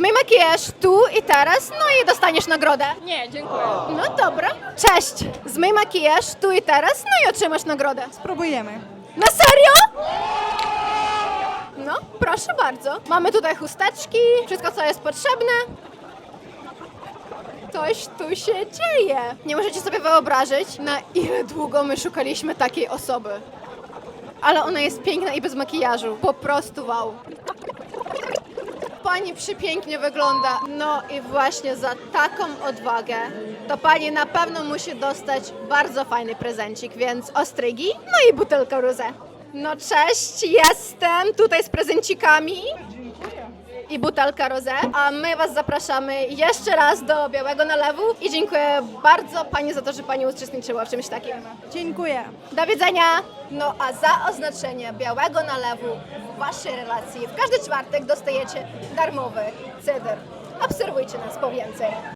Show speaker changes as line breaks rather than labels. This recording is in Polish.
Zmyj makijaż tu i teraz, no i dostaniesz nagrodę.
Nie, dziękuję.
No dobra. Cześć. Zmyj makijaż tu i teraz, no i otrzymasz nagrodę.
Spróbujemy.
Na serio? No, proszę bardzo. Mamy tutaj chusteczki, wszystko co jest potrzebne. Coś tu się dzieje. Nie możecie sobie wyobrazić, na ile długo my szukaliśmy takiej osoby. Ale ona jest piękna i bez makijażu. Po prostu wow. Pani przepięknie wygląda. No i właśnie za taką odwagę to pani na pewno musi dostać bardzo fajny prezencik, więc ostrygi, no i butelka rosé. No cześć, jestem tutaj z prezencikami i butelka rosé, a my was zapraszamy jeszcze raz do Białego Nalewu i dziękuję bardzo pani za to, że pani uczestniczyła w czymś takim.
Dziękuję.
Do widzenia! No a za oznaczenie białego nalewu w waszej relacji w każdy czwartek dostajecie darmowy cydr. Obserwujcie nas po więcej.